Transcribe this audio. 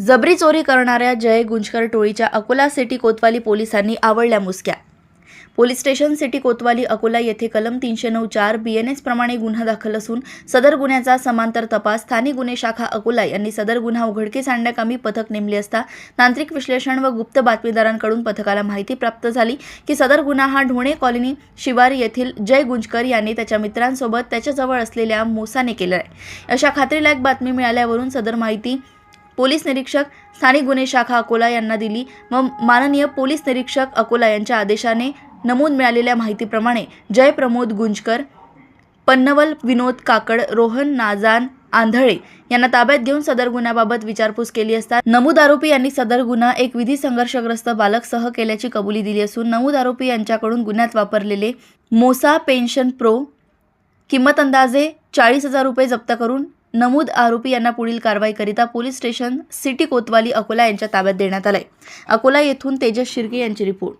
जबरी चोरी करणाऱ्या जय गुंजकर टोळीच्या अकोला सिटी कोतवाली पोलिसांनी आवडल्या मुसक्या. Police station city Kotwali Akola येथे कलम तीनशे नऊ चार बी एन एस प्रमाणे गुन्हा दाखल असून सदर गुन्ह्याचा समांतर तपास स्थानिक गुन्हे शाखा अकोला यांनी सदर गुन्हा उघडकीस आणण्याकामी पथक नेमले असता तांत्रिक विश्लेषण व गुप्त बातमीदारांकडून पथकाला माहिती प्राप्त झाली की सदर गुन्हा हा ढोणे कॉलनी शिवारी येथील जय गुंजकर यांनी त्याच्या मित्रांसोबत त्याच्याजवळ असलेल्या मोसाने केलं आहे अशा खात्रीलायक बातमी मिळाल्यावरून सदर माहिती पोलीस निरीक्षक स्थानिक गुन्हे शाखा अकोला यांना दिली. व माननीय पोलीस निरीक्षक अकोला यांच्या आदेशाने नमूद मिळालेल्या माहितीप्रमाणे जय प्रमोद गुंजकर पन्नवल विनोद काकड रोहन नाजान आंधळे यांना ताब्यात घेऊन सदर गुन्ह्याबाबत विचारपूस केली असता नमूद आरोपी यांनी सदर गुन्हा एक विधी संघर्षग्रस्त बालकसह केल्याची कबुली दिली असून नमूद आरोपी यांच्याकडून गुन्ह्यात वापरलेले मोसा पेन्शन प्रो किंमत अंदाजे चाळीस हजार रुपये जप्त करून नमूद आरोपी यांना पुढील कारवाईकरिता police station city Kotwali Akola यांच्या ताब्यात देण्यात आलंय. अकोला येथून तेजस शिर्के यांची रिपोर्ट.